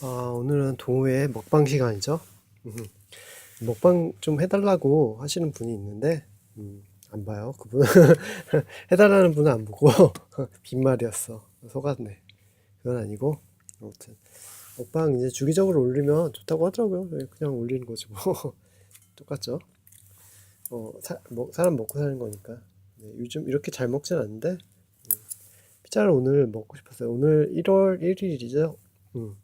아, 오늘은 동호회 먹방 시간이죠. 음, 먹방 좀 해달라고 하시는 분이 있는데, 음, 안 봐요. 그분. 해달라는 분은 안 보고, 빈말이었어. 속았네. 그건 아니고, 아무튼. 먹방 이제 주기적으로 올리면 좋다고 하더라고요. 네, 그냥 올리는 거지 뭐. 똑같죠. 어, 사, 뭐, 사람 먹고 사는 거니까. 네, 요즘 이렇게 잘 먹진 않는데, 음, 피자를 오늘 먹고 싶었어요. 오늘 1월 1일이죠. 음.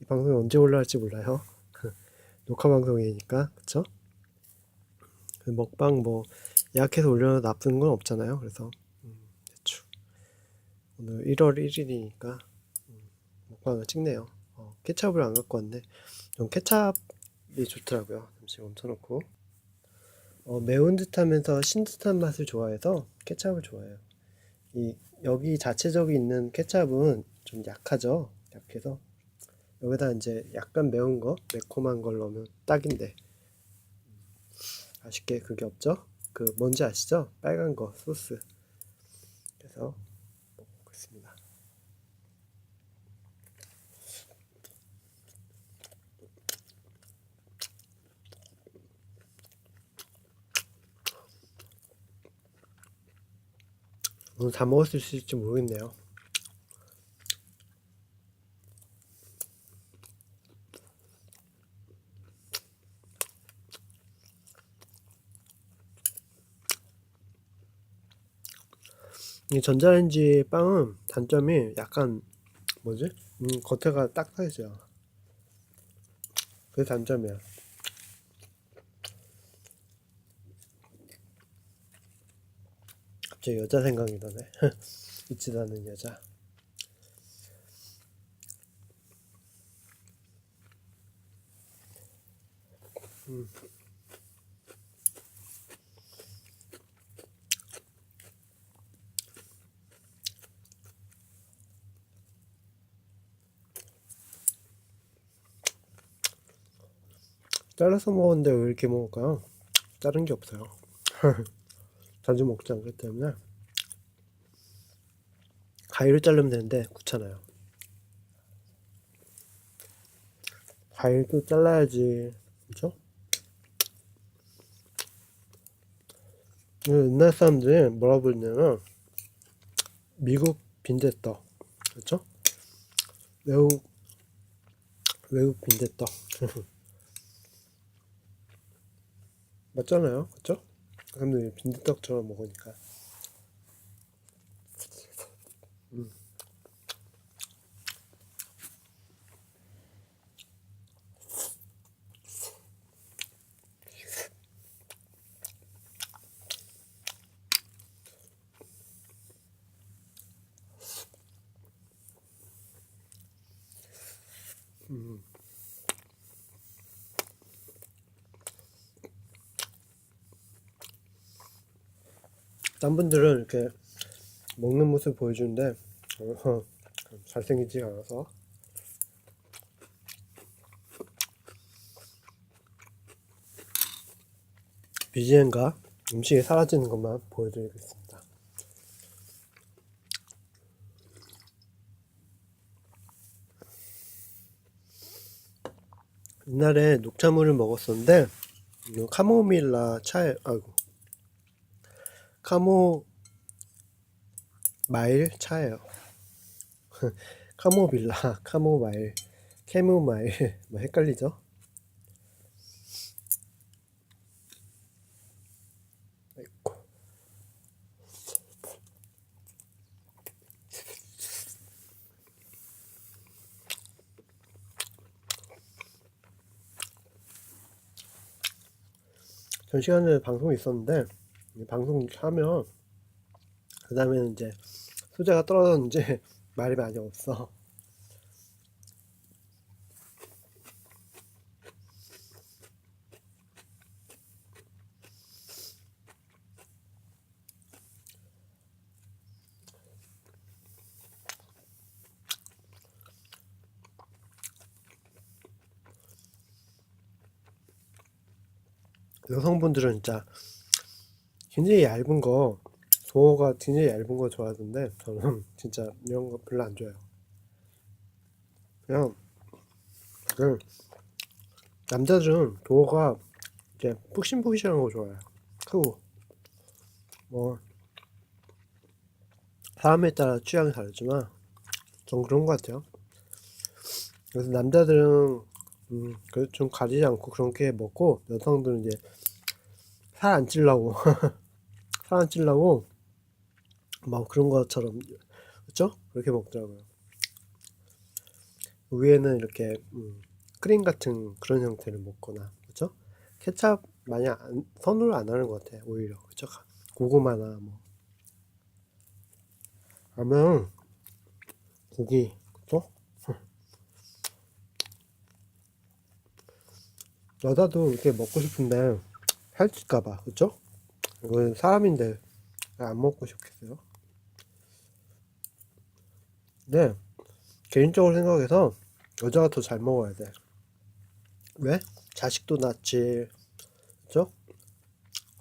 이 방송이 언제 올라갈지 몰라요. 녹화 방송이니까, 그쵸? 그 먹방 뭐 예약해서 올려도 나쁜 건 없잖아요. 그래서 음, 대충 오늘 1월 1일이니까 먹방을 찍네요. 어, 케찹을 안 갖고 왔네. 전 케찹이 좋더라고요. 잠시 멈춰놓고. 어, 매운 듯하면서 신 듯한 맛을 좋아해서 케찹을 좋아해요. 이 여기 자체적이 있는 케찹은 좀 약하죠. 약해서 여기다 이제 약간 매운 거, 매콤한 걸 넣으면 딱인데 아쉽게 그게 없죠? 그 뭔지 아시죠? 빨간 거 소스. 그래서 먹겠습니다. 오늘 다 먹을 수 있을지 모르겠네요. 이 전자레인지 빵은 단점이 약간 뭐지? 음, 겉에가 딱딱해져요. 그게 단점이야. 갑자기 여자 생각이 나네. 있지도 않은 여자. 음. 잘라서 먹었는데 왜 이렇게 먹을까요? 다른 게 없어요. 자주 먹지 않기 때문에 가위로 자르면 되는데 귀찮아요. 가위도 잘라야지, 그죠? 옛날 사람들이 뭐라 부르냐면 미국 빈대떡, 그렇죠? 외국 외국 빈대떡. 맞잖아요, 그쵸? 사람들이 빈대떡처럼 먹으니까. 음. 음. 딴 분들은 이렇게 먹는 모습 보여주는데 어, 잘생기지 않아서 BGM과 음식이 사라지는 것만 보여드리겠습니다. 옛날에 녹차물을 먹었었는데 이거 카모밀라 차에 아이고 카모 마일 차예요. 카모빌라, 카모마일, 캐모마일 뭐 헷갈리죠? 전 시간에 방송이 있었는데 방송 하면 그 다음에는 이제 소재가 떨어졌는지 말이 많이 없어. 여성분들은 진짜 굉장히 얇은 거, 도어가 굉장히 얇은 거 좋아하던데 저는 진짜 이런 거 별로 안 좋아해요. 그냥 그 남자들은 도어가 이제 푹신푹신한 거 좋아해요. 크고 뭐 사람에 따라 취향이 다르지만 전 그런 것 같아요. 그래서 남자들은 음, 그래도 좀 가리지 않고 그렇게 먹고 여성들은 이제 살 안 찔라고 살안 찔라고 막 그런 것처럼 그렇죠? 그렇게 먹더라고요. 위에는 이렇게 음, 크림 같은 그런 형태를 먹거나 그렇죠? 케찹 많이 안, 선호를 안 하는 것 같아 오히려 그렇죠? 고구마나 뭐 라면 고기? 여자도 이렇게 먹고 싶은데 살찔까봐 그렇죠? 이건 사람인데 왜안 먹고 싶겠어요? 네 개인적으로 생각해서 여자가 더 잘 먹어야 돼. 왜? 자식도 낳지, 그죠?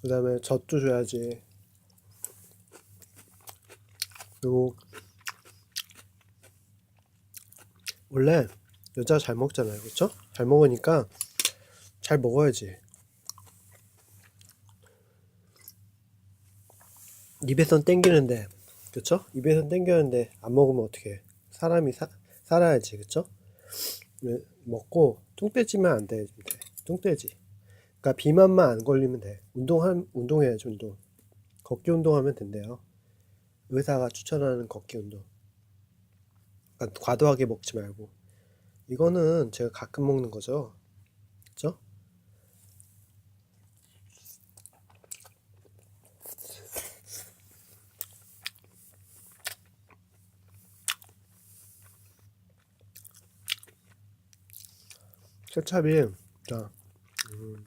그 다음에 젖도 줘야지. 그리고 원래 여자가 잘 먹잖아요, 그쵸? 잘 먹으니까 잘 먹어야지. 입에선 땡기는데, 그쵸? 입에선 땡기는데 안 먹으면 어떡해? 사람이 사, 살아야지, 그쵸? 왜- 먹고 뚱 떼지면 안 돼, 돼. 뚱 떼지. 그러니까 비만만 안 걸리면 돼. 운동한 운동해야지 운동. 걷기 운동하면 된대요. 의사가 추천하는 걷기 운동. 그러니까 과도하게 먹지 말고. 이거는 제가 가끔 먹는 거죠. 그쵸? 케찹이 자 음,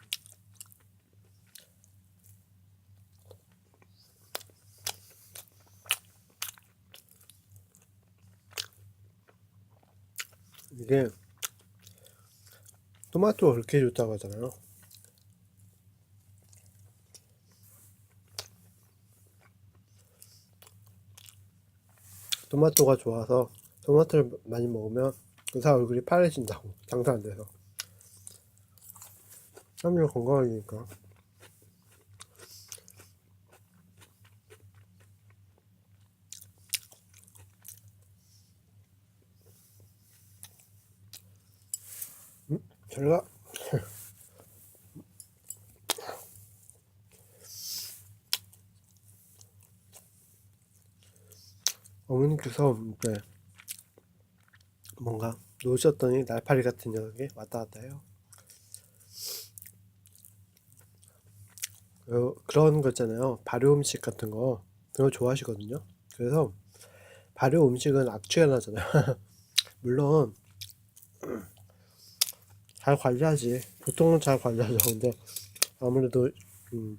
이게 토마토가 그렇게 좋다고 하잖아요. 토마토가 좋아서 토마토를 많이 먹으면 의사 얼굴이 파래진다고 장사 안 돼서 사람이 건강하니까 음? 잘 가 어머니께서 네. 뭔가 놓으셨더니 날파리 같은 녀석이 왔다 갔다 해요. 그런 거 있잖아요. 발효 음식 같은 거 그런 거 좋아하시거든요. 그래서 발효 음식은 악취가 나잖아요. 물론 잘 관리하지. 보통은 잘 관리하죠. 근데 아무래도 음,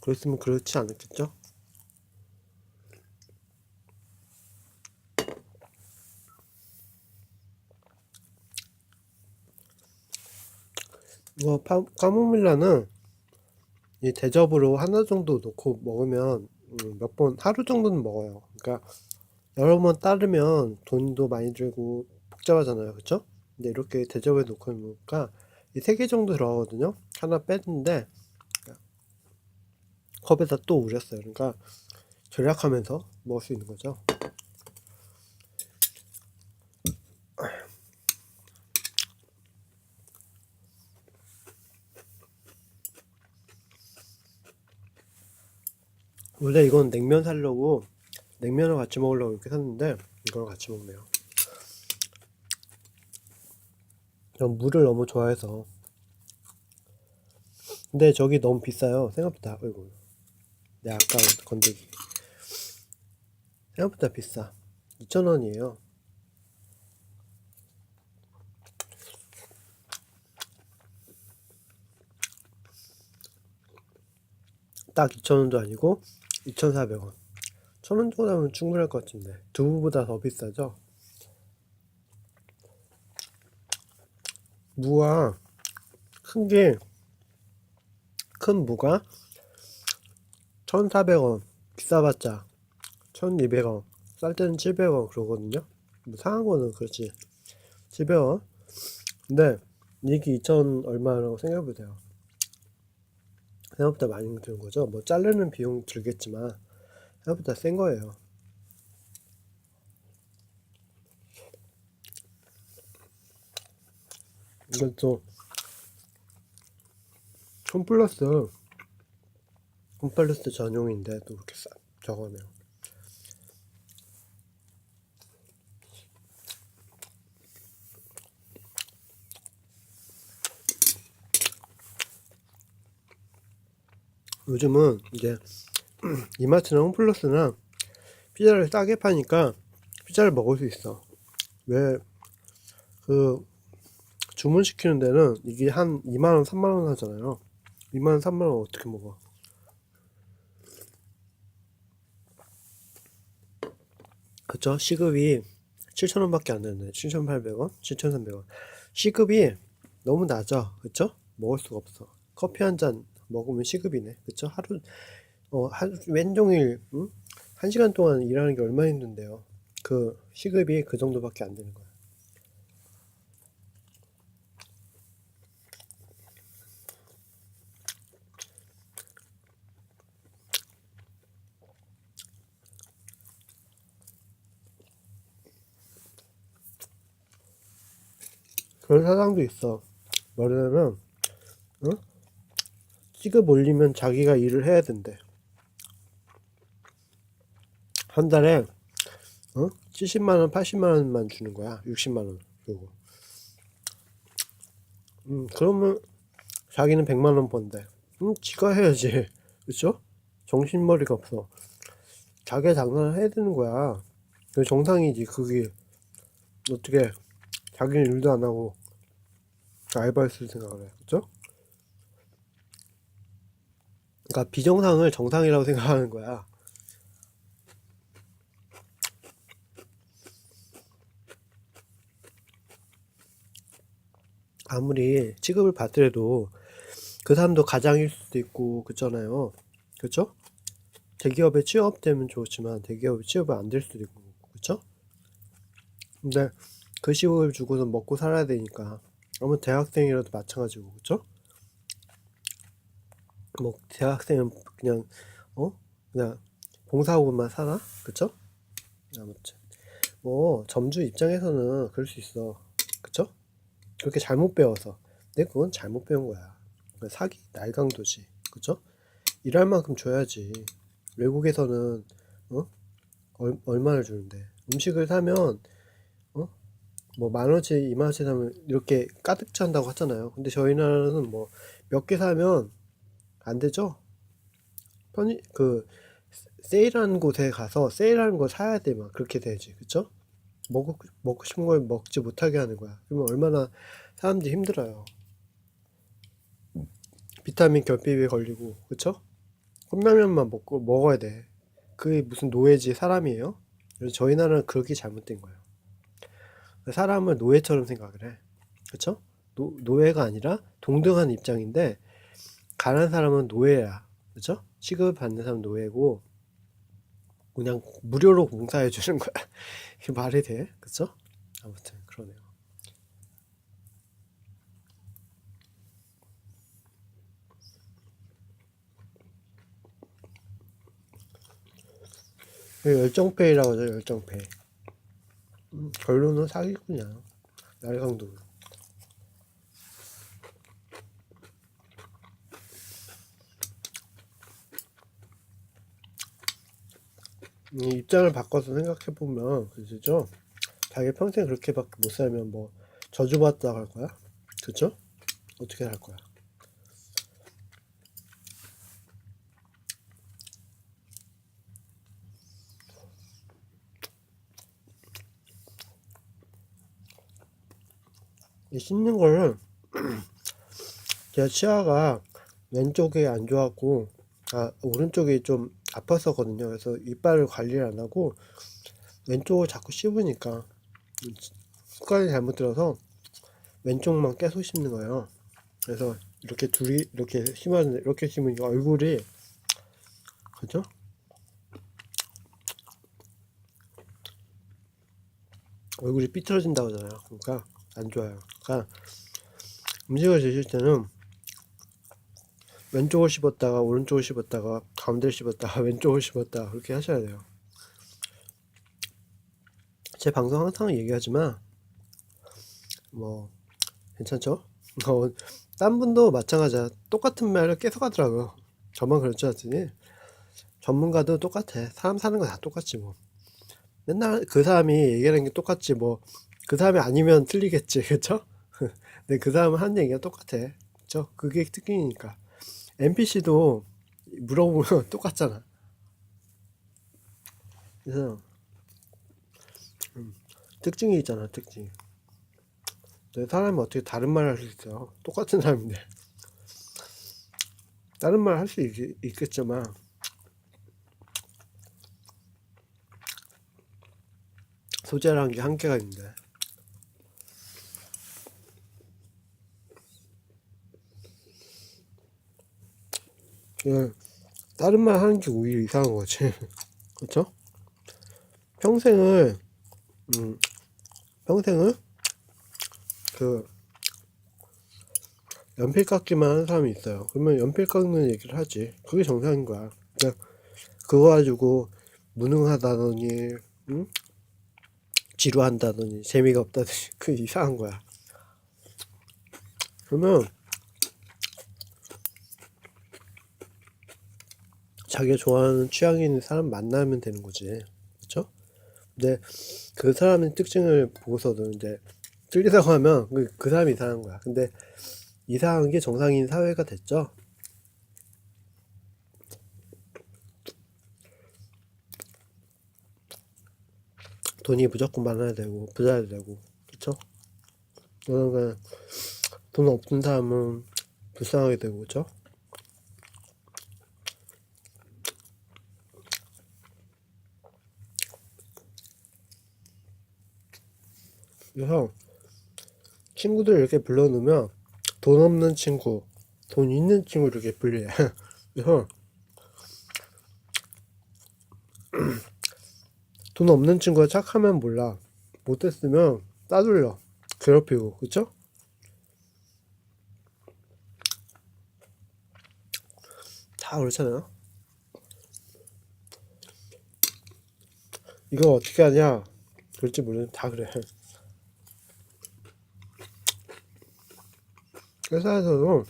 그랬으면 그렇지 않았겠죠? 이거 파, 카모밀라는 이 대접으로 하나 정도 넣고 먹으면 음, 몇번 하루 정도는 먹어요. 그러니까 여러 번 따르면 돈도 많이 들고 복잡하잖아요, 그렇죠? 근데 이렇게 대접에 놓고 먹으니까 이 세 개 정도 들어가거든요. 하나 뺐는데 컵에다 또 우렸어요. 그러니까 절약하면서 먹을 수 있는 거죠. 원래 이건 냉면 사려고 냉면을 같이 먹으려고 이렇게 샀는데 이걸 같이 먹네요. 전 물을 너무 좋아해서 근데 저기 너무 비싸요. 생각보다 어이구 내 아까 건더기 생각보다 비싸 2,000원이에요. 딱 2,000원도 아니고 2,400원. 1,000원 정도 하면 충분할 것 같은데 두부보다 더 비싸죠? 무가 큰게 큰 무가 1,400원 비싸봤자 1,200원 쌀 때는 700원 그러거든요 뭐 상한 거는 그렇지 700원. 근데 이게 2천 얼마라고 생각해보세요. 생각보다 많이 드는 거죠. 뭐 자르는 비용 들겠지만 생각보다 센 거예요. 이건 또 홈플러스 홈플러스 전용인데 또 이렇게 싸 저거네요. 요즘은 이제 이마트나 홈플러스나 피자를 싸게 파니까 피자를 먹을 수 있어. 왜 그 주문 시키는 데는 이게 한 2만 원, 3만 원 하잖아요. 2만 원, 3만 원 어떻게 먹어? 그쵸? 시급이 7,000원 밖에 안 되는데 7,800원? 7,300원 시급이 너무 낮아 그쵸? 먹을 수가 없어 커피 한 잔 먹으면 시급이네 그쵸? 하루 어, 한, 왼종일 응? 한 시간 동안 일하는 게 얼마나 힘든데요 그 시급이 그 정도밖에 안 되는 거야 그런 사상도 있어 뭐냐면 응? 시급 올리면 자기가 일을 해야 된대 한 달에 어? 70만 원, 80만 원만 주는 거야. 60만원 주고. 음, 그러면 자기는 100만 원 번대. 음, 지가 해야지. 그쵸? 정신머리가 없어. 자기가 장사를 해야 되는 거야. 그 정상이지. 그게 어떻게 자기는 일도 안 하고 알바를 쓸 생각을 해. 그쵸? 그러니까 비정상을 정상이라고 생각하는 거야. 아무리 취급을 받더라도 그 사람도 가장일 수도 있고 그렇잖아요. 그렇죠? 대기업에 취업되면 좋지만 대기업에 취업이 안 될 수도 있고 그렇죠? 근데 그 시급을 주고는 먹고 살아야 되니까 아무 대학생이라도 마찬가지고 그렇죠? 뭐 대학생은 그냥 어 그냥 봉사하고만 사나 그쵸? 아무튼 뭐 점주 입장에서는 그럴 수 있어 그쵸? 그렇게 잘못 배워서 근데 그건 잘못 배운 거야 그건 사기 날강도지 그쵸? 일할 만큼 줘야지 외국에서는 어? 얼, 얼마를 주는데 음식을 사면 어? 뭐 만원치 이만원치 사면 이렇게 가득 찬다고 하잖아요 근데 저희 나라는 뭐 몇 개 사면 안 되죠? 편의 그 세일하는 곳에 가서 세일하는 거 사야 돼 막 그렇게 되지 그쵸? 먹고 먹고 싶은 걸 먹지 못하게 하는 거야 그러면 얼마나 사람들이 힘들어요 비타민 결핍에 걸리고 그쵸? 컵라면만 먹고 먹어야 돼 그게 무슨 노예지 사람이에요? 그래서 저희 나라는 그렇게 잘못된 거예요 사람을 노예처럼 생각을 해 그쵸? 노, 노예가 아니라 동등한 입장인데 가난한 사람은 노예야. 그죠? 취급을 받는 사람은 노예고, 그냥 무료로 봉사해 주는 거야. 이게 말이 돼? 그죠? 아무튼, 그러네요. 열정페이라고 하죠, 열정페이. 음, 결론은 사기꾼이야. 날강도. 입장을 바꿔서 생각해 보면 그죠? 자기 평생 그렇게밖에 못 살면 뭐 저주받다 할 거야? 그죠? 어떻게 할 거야? 이 씹는 거를 제가 치아가 왼쪽이 안 좋았고 아 오른쪽이 좀 아팠었거든요. 그래서 이빨을 관리를 안 하고 왼쪽을 자꾸 씹으니까 습관이 잘못 들어서 왼쪽만 계속 씹는 거예요. 그래서 이렇게 둘이 이렇게 심하는데 이렇게 씹으니까 얼굴이 그죠? 얼굴이 삐뚤어진다고 하잖아요. 그러니까 안 좋아요. 그러니까 음식을 드실 때는 왼쪽을 씹었다가 오른쪽을 씹었다가 가운데를 씹었다가 왼쪽을 씹었다가 그렇게 하셔야 돼요. 제 방송 항상 얘기하지만 뭐 괜찮죠? 어, 딴 분도 마찬가지야. 똑같은 말을 계속 하더라고요. 저만 그럴 줄 알았더니 전문가도 똑같아. 사람 사는 거 다 똑같지 뭐. 맨날 그 사람이 얘기하는 게 똑같지 뭐. 그 사람이 아니면 틀리겠지. 그쵸? 근데 그 사람은 하는 얘기가 똑같아. 그쵸? 그게 특징이니까. NPC도 물어보면 똑같잖아. 그래서 음, 특징이 있잖아, 특징. 내 사람이 어떻게 다른 말을 할수 있어요? 똑같은 사람인데. 다른 말 할 수 있겠지만, 소재라는 게 한계가 있는데. 그 다른 말 하는 게 오히려 이상한 거지. 그렇죠? 평생을 음, 평생을 그 연필 깎기만 하는 사람이 있어요. 그러면 연필 깎는 얘기를 하지. 그게 정상인 거야. 그러니까 그거 가지고 무능하다더니 응? 지루한다더니 재미가 없다더니 그 이상한 거야. 그러면 자기가 좋아하는 취향이 있는 사람 만나면 되는 거지. 그렇죠? 근데 그 사람의 특징을 보고서도 이제 틀리다고 하면 그, 그 사람이 이상한 거야. 근데 이상한 게 정상인 사회가 됐죠. 돈이 무조건 많아야 되고 부자야 되고 그렇죠? 그러니까 돈 없는 사람은 불쌍하게 되고 그렇 그래서 친구들 이렇게 불러놓으면 돈 없는 친구, 돈 있는 친구 이렇게 분류해. 그래서 돈 없는 친구가 착하면 몰라. 못했으면 따돌려. 괴롭히고, 그쵸? 다 그렇잖아요. 이거 어떻게 하냐? 그럴지 모르는데 다 그래. 회사에서도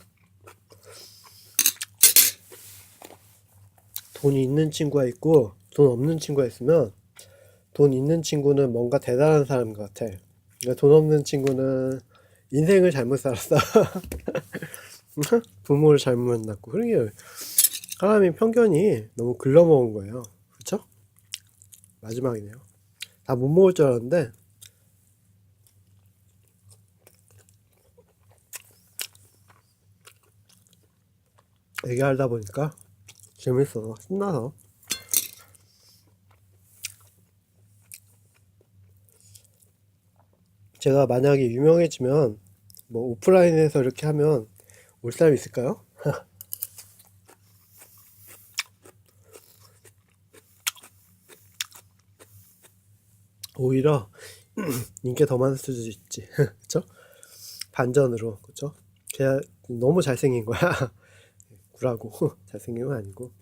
돈이 있는 친구가 있고 돈 없는 친구가 있으면 돈 있는 친구는 뭔가 대단한 사람 같아. 그러니까 돈 없는 친구는 인생을 잘못 살았어. 부모를 잘못 만났고 그런 게 사람이 편견이 너무 글러먹은 거예요. 그쵸? 마지막이네요. 다 못 먹을 줄 알았는데 얘기하다 보니까 재밌어서 신나서 제가 만약에 유명해지면 뭐 오프라인에서 이렇게 하면 올 사람 있을까요? 오히려 인기가 더 많을 수도 있지 그쵸? 반전으로 그쵸? 걔 너무 잘생긴 거야 구라고 잘생긴 건 아니고.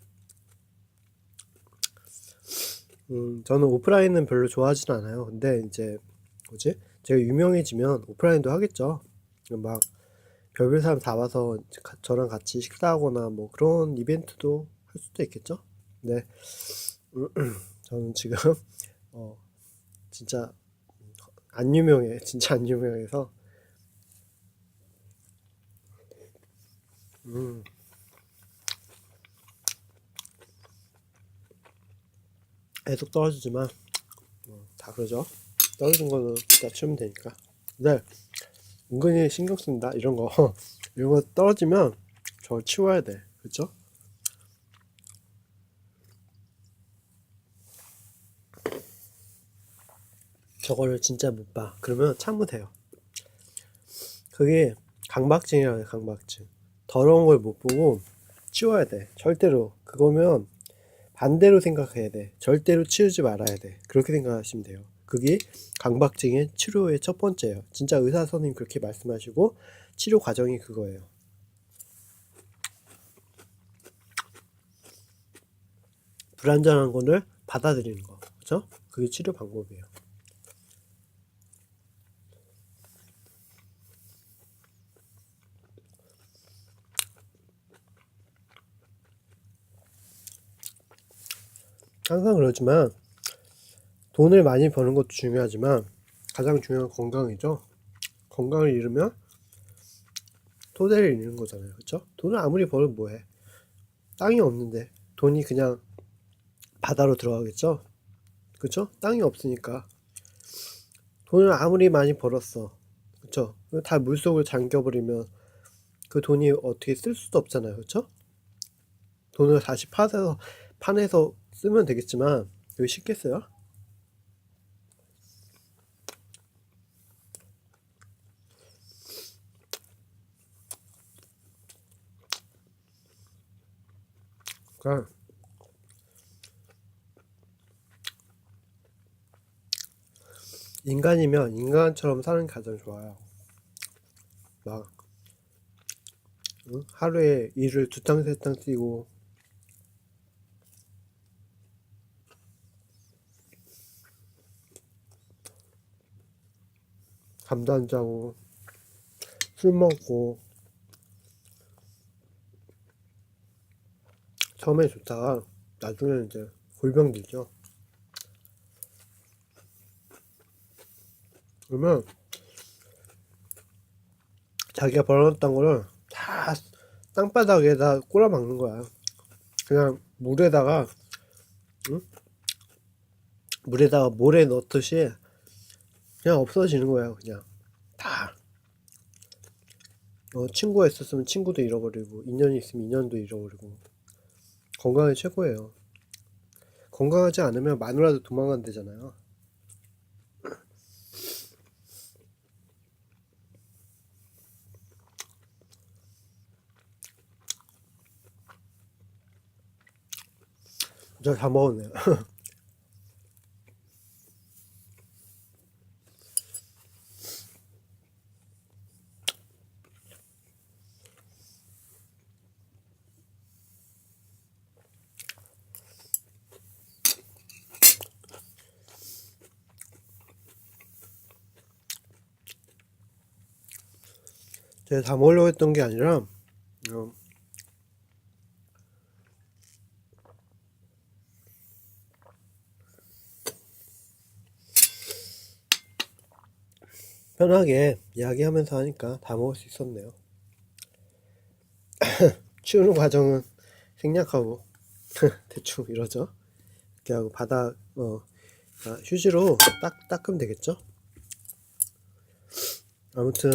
음 저는 오프라인은 별로 좋아하진 않아요. 근데 이제 뭐지? 제가 유명해지면 오프라인도 하겠죠. 막 별별 사람 다 와서 가- 저랑 같이 식사하거나 뭐 그런 이벤트도 할 수도 있겠죠? 근데 저는 지금 어 진짜 안 유명해. 진짜 안 유명해서. 음 계속 떨어지지만 뭐 다 그러죠. 떨어진 거는 이따 치우면 되니까. 근데 은근히 신경 쓴다 이런 거 이런 거 떨어지면 저걸 치워야 돼. 그렇죠? 저거를 진짜 못 봐. 그러면 참으면 돼요. 그게 강박증이라고 해요, 강박증. 더러운 걸 못 보고 치워야 돼. 절대로. 그거면 반대로 생각해야 돼. 절대로 치우지 말아야 돼. 그렇게 생각하시면 돼요. 그게 강박증의 치료의 첫 번째예요. 진짜 의사 선생님 그렇게 말씀하시고 치료 과정이 그거예요. 불안전한 거를 받아들이는 거. 그죠? 그게 치료 방법이에요. 항상 그러지만 돈을 많이 버는 것도 중요하지만 가장 중요한 건 건강이죠. 건강을 잃으면 토대를 잃는 거잖아요. 그렇죠? 돈을 아무리 벌면 뭐해? 땅이 없는데 돈이 그냥 바다로 들어가겠죠? 그렇죠? 땅이 없으니까 돈을 아무리 많이 벌었어. 그렇죠? 다 물속을 잠겨버리면 그 돈이 어떻게 쓸 수도 없잖아요. 그렇죠? 돈을 다시 파서 판에서 쓰면 되겠지만 여기 쉽겠어요? 그러니까 인간이면 인간처럼 사는 게 가장 좋아요. 막 응? 하루에 일을 두 탕 세 탕 뛰고 잠도 안 자고 술 먹고 처음에 좋다가 나중에는 이제 골병 들죠. 그러면 자기가 벌어놨던 거를 다 땅바닥에다 꼬라 박는 거야. 그냥 물에다가 응? 물에다가 모래 넣듯이 그냥 없어지는 거예요. 그냥 다. 어, 친구가 있었으면 친구도 잃어버리고 인연이 있으면 인연도 잃어버리고 건강이 최고예요. 건강하지 않으면 마누라도 도망간대잖아요. 저 다 먹었네요. 제가 다 먹으려고 했던 게 아니라 어, 편하게 이야기하면서 하니까 다 먹을 수 있었네요. 치우는 과정은 생략하고 대충 이러죠. 이렇게 하고 바닥 어, 아, 휴지로 딱 닦으면 되겠죠. 아무튼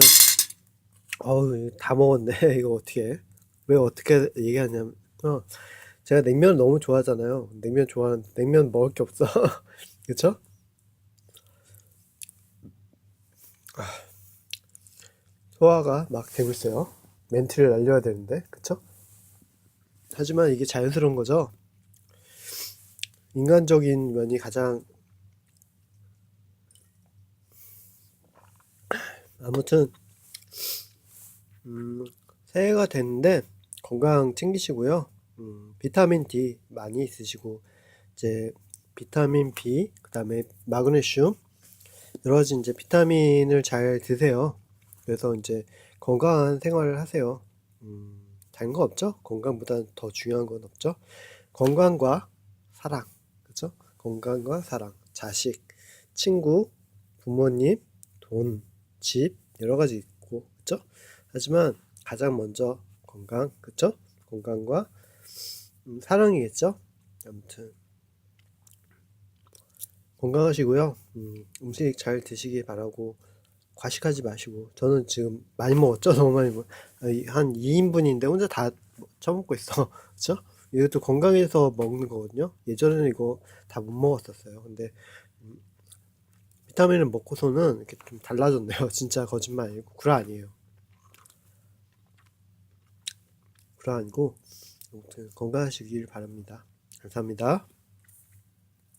어우 다 먹었네 이거 어떻게 왜 어떻게 얘기하냐면 어, 제가 냉면을 너무 좋아하잖아요. 냉면 좋아하는 냉면 먹을 게 없어. 그쵸? 소화가 막 되고 있어요. 멘트를 날려야 되는데, 그쵸? 하지만 이게 자연스러운 거죠. 인간적인 면이 가장 아무튼 음, 새해가 됐는데 건강 챙기시고요. 음, 비타민 D 많이 있으시고 이제 비타민 B 그다음에 마그네슘 여러 가지 이제 비타민을 잘 드세요. 그래서 이제 건강한 생활을 하세요. 음, 다른 거 없죠? 건강보다 더 중요한 건 없죠? 건강과 사랑, 그죠? 건강과 사랑, 자식, 친구, 부모님, 돈, 집, 여러 가지 있고, 그죠? 하지만 가장 먼저 건강, 그죠? 건강과 음, 사랑이겠죠? 아무튼 건강하시고요. 음, 음식 잘 드시기 바라고 과식하지 마시고 저는 지금 많이 먹었죠 너무 많이 먹. 한 2인분인데 혼자 다 처먹고 있어 그쵸? 이것도 건강해서 먹는 거거든요 예전에는 이거 다 못 먹었었어요 근데 음, 비타민을 먹고서는 이렇게 좀 달라졌네요 진짜 거짓말 아니고 구라 아니에요 아무튼 건강하시길 바랍니다. 감사합니다